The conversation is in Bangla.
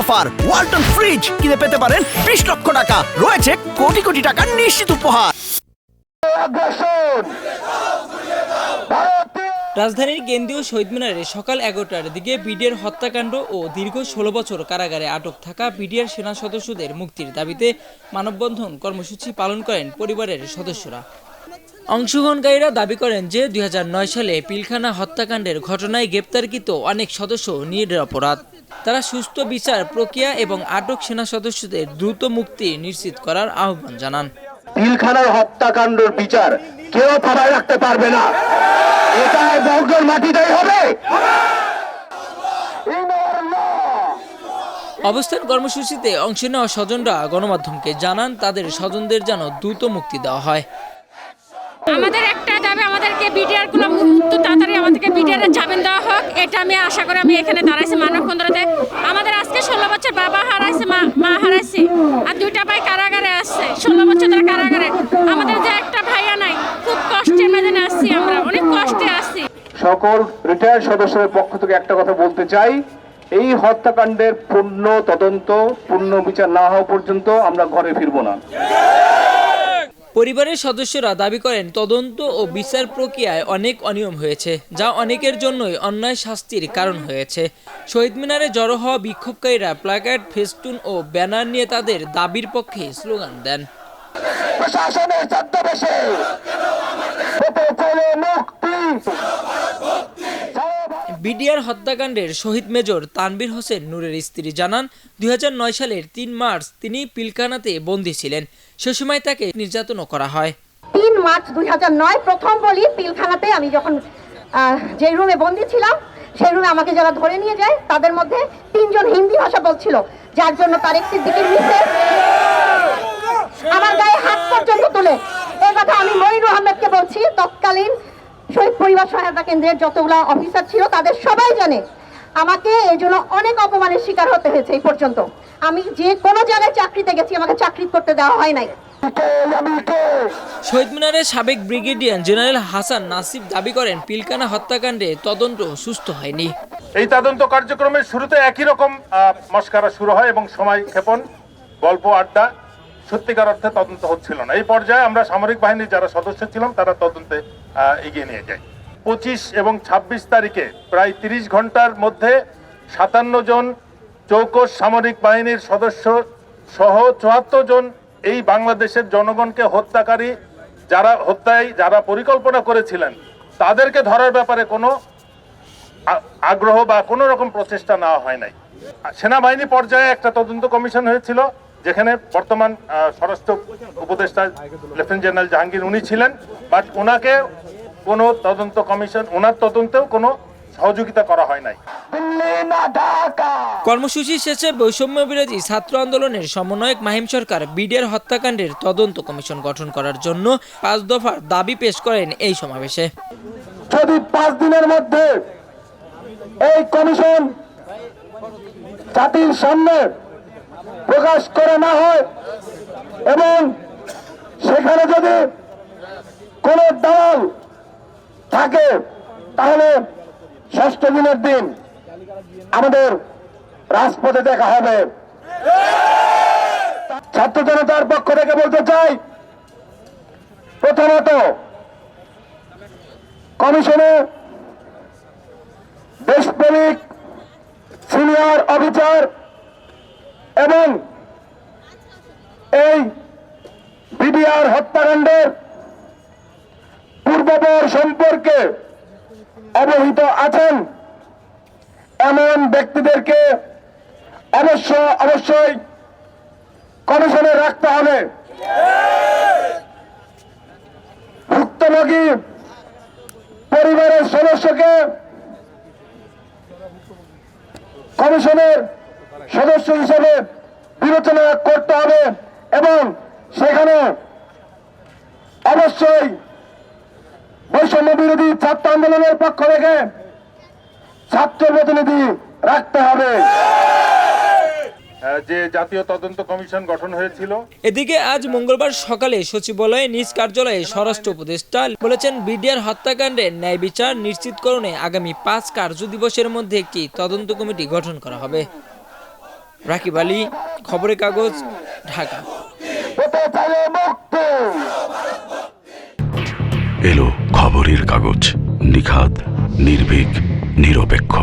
অফার। ওয়ালটন ফ্রিজ কিনে পেতে পারেন বিশ লক্ষ টাকা। রয়েছে কোটি কোটি টাকার নিশ্চিত উপহার। রাজধানীর কেন্দ্রীয় শহীদ মিনারে সকাল এগারোটার দিকে বিডিআর হত্যাকাণ্ড ও দীর্ঘ ষোলো বছর কারাগারে আটক থাকা বিডিআর সেনা সদস্যদের মুক্তির দাবিতে মানববন্ধন কর্মসূচি পালন করেন পরিবারের সদস্যরা। অংশগ্রহণকারীরা দাবি করেন যে দুই হাজার নয় সালে পিলখানা হত্যাকাণ্ডের ঘটনায় গ্রেপ্তারকৃত অনেক সদস্য নিরপরাধ তারা সুস্থ বিচার প্রক্রিয়া এবং আটক সেনা সদস্যদের দ্রুত মুক্তি নিশ্চিত করার আহ্বান জানান। পিলখানার হত্যাকাণ্ডের বিচার কেউ থাবায় রাখতে পারবে না। এটা বঙ্গের মাটিতেই হবে। অবস্থান কর্মসূচিতে অংশ নেওয়া স্বজনরা গণমাধ্যমকে জানান তাদের স্বজনদের যেন দ্রুত মুক্তি দেওয়া হয়। আমাদের একটা দাবি, আমাদেরকে বিডিআরগুলো মুক্ত তাড়াতাড়ি আমাদেরকে বিডিআর জামিন দেওয়া হোক, এটা আমি আশা করি আমি এখানে দাঁড়াইছি মানব কেন্দ্রতে আমাদের আজকে ষোলো বছর বাবা হারাইছে, মা মা হারাইছে, আর দুইটা ভাই কারাগারে আসছে ষোলো বছর ধরে কারাগারে। আমাদের যে একটা ভাইয়া নাই, খুব কষ্টের মেদিনে আসছি আমরা, অনেক কষ্টে আসছি সকল রিটায়ার সদস্যদের পক্ষ থেকে একটা কথা বলতে চাই, এই হত্যাকাণ্ডের পূর্ণ তদন্ত, পূর্ণ বিচার না হওয়া পর্যন্ত আমরা ঘরে ফিরবো না। পরিবারের সদস্যরা দাবি করেন, তদন্ত ও বিচার প্রক্রিয়ায় অনেক অনিয়ম হয়েছে, যা অনেকের জন্যই অন্যায় শাস্তির কারণ হয়েছে। শহীদ মিনারে জড়ো হওয়া বিক্ষোভকারীরা প্ল্যাকার্ড ফেস্টুন ও ব্যানার নিয়ে তাদের দাবির পক্ষে স্লোগান দেন। প্রশাসনের মুক্তি বিডিআর হত্যাকাণ্ডের শহীদ মেজর তানবীর হোসেন নূরের স্ত্রী জানান দু হাজার নয় সালের তিন মার্চ তিনি পিলকানাতে বন্দী ছিলেন। সে সময় তাকে নির্যাতনও করা হয়। তিন মার্চ দুই হাজার নয় প্রথম বলি পিলখানাতে আমি যখন যে রুমে বন্দি ছিলাম, সেই রুমে আমাকে যারা ধরে নিয়ে যায়, তাদের মধ্যে তিনজন হিন্দি ভাষা বলছিল, যার জন্য তারেক সিদ্দিকির মিসেস আমার গায়ে হাত পর্যন্ত তুলে। এই কথা আমি মইনুর আহমেদকে বলছি, তৎকালীন পরিবার সহায়তা কেন্দ্রের যতগুলা অফিসার ছিল তাদের সবাই জানে আমাকে এই জন্য অনেক অপমানের শিকার হতে হয়েছে এই পর্যন্ত। আমি যে কোনো জায়গায় চাকরিতে গেছি আমাকে চাকরি করতে দেওয়া হয় নাই। শহীদ মিনারের সাবেক ব্রিগেডিয়ার জেনারেল হাসান নাসিব দাবি করেন পিলকানা হত্যাকাণ্ডে তদন্ত সুস্থ হয়নি। এই তদন্ত কার্যক্রমের শুরুতে একই রকম মস্কারা শুরু হয় এবং সময় ক্ষেপণ গল্প আড্ডা সত্যিকার অর্থে তদন্ত হচ্ছিল না। এই পর্যায়ে আমরা সামরিক বাহিনীর যারা সদস্য ছিলাম তারা তদন্তে এগিয়ে নিয়ে যাই পঁচিশ এবং ২৬ তারিখে প্রায় তিরিশ ঘণ্টার মধ্যে সাতান্ন জন চৌকস সামরিক বাহিনীর সদস্য সহ চুয়াত্তর জন এই বাংলাদেশের জনগণকে হত্যাকারী যারা হত্যায় যারা পরিকল্পনা করেছিলেন, তাদেরকে ধরার ব্যাপারে কোনো আগ্রহ বা কোনো রকম প্রচেষ্টা নেওয়া হয় নাই। সেনাবাহিনী পর্যায়ে একটা তদন্ত কমিশন হয়েছিল। যেখানে বর্তমান স্বরাষ্ট্র উপদেষ্টা লেফটেন্যান্ট জেনারেল জাহাঙ্গীর উনি ছিলেন বাট ওনাকে কোনো তদন্ত কমিশন ওনার তদন্তেও কোনো সহযোগিতা করা হয় নাই। কর্মসূচি শেষে বৈষম্য বিরোধী ছাত্র আন্দোলনের সমন্বয়ক মাহিম সরকার বিডিআর হত্যাকাণ্ডের তদন্ত কমিশন গঠন করার জন্য পাঁচ দফার দাবি পেশ করেন এই সমাবেশে। যদি পাঁচ দিনের মধ্যে এই কমিশন জাতির সামনে প্রকাশ করা না হয়, এবং সেখানে যদি কোনো দালাল থাকে, তাহলে ষষ্ঠ দিনের দিন আমাদের রাজপথে দেখা হবে। ছাত্র জনতার পক্ষ থেকে বলতে চাই, প্রথমত কমিশনে দেশপ্রেমিক সিনিয়র অফিসার এবং এই বিডিআর হত্যাকাণ্ডের পূর্বপর সম্পর্কে অবহিত আছেন এমন ব্যক্তিদেরকে অবশ্য অবশ্যই কমিশনে রাখতে হবে। ভুক্তভোগী পরিবারের সদস্যকে কমিশনের সদস্য হিসেবে বিবেচনা করতে হবে এবং সেখানে অবশ্যই বৈষম্য বিরোধী ছাত্র আন্দোলনের পক্ষ থেকে ছাত্র প্রতিনিধি রাখতে হবে। যে জাতীয় তদন্ত কমিশন গঠন হয়েছিল। এদিকে আজ মঙ্গলবার সকালে সচিবালয়ে নিজ কার্যালয়ে স্বরাষ্ট্র উপদেষ্টা বলেছেন বিডিআর হত্যাকাণ্ডের ন্যায় বিচার নিশ্চিতকরণে আগামী পাঁচ কার্য দিবসের মধ্যে একটি তদন্ত কমিটি গঠন করা হবে। রাকিব আলী খবরের কাগজ ঢাকা। এলো খবরের কাগজ নিখাদ নির্ভীক নিরপেক্ষ।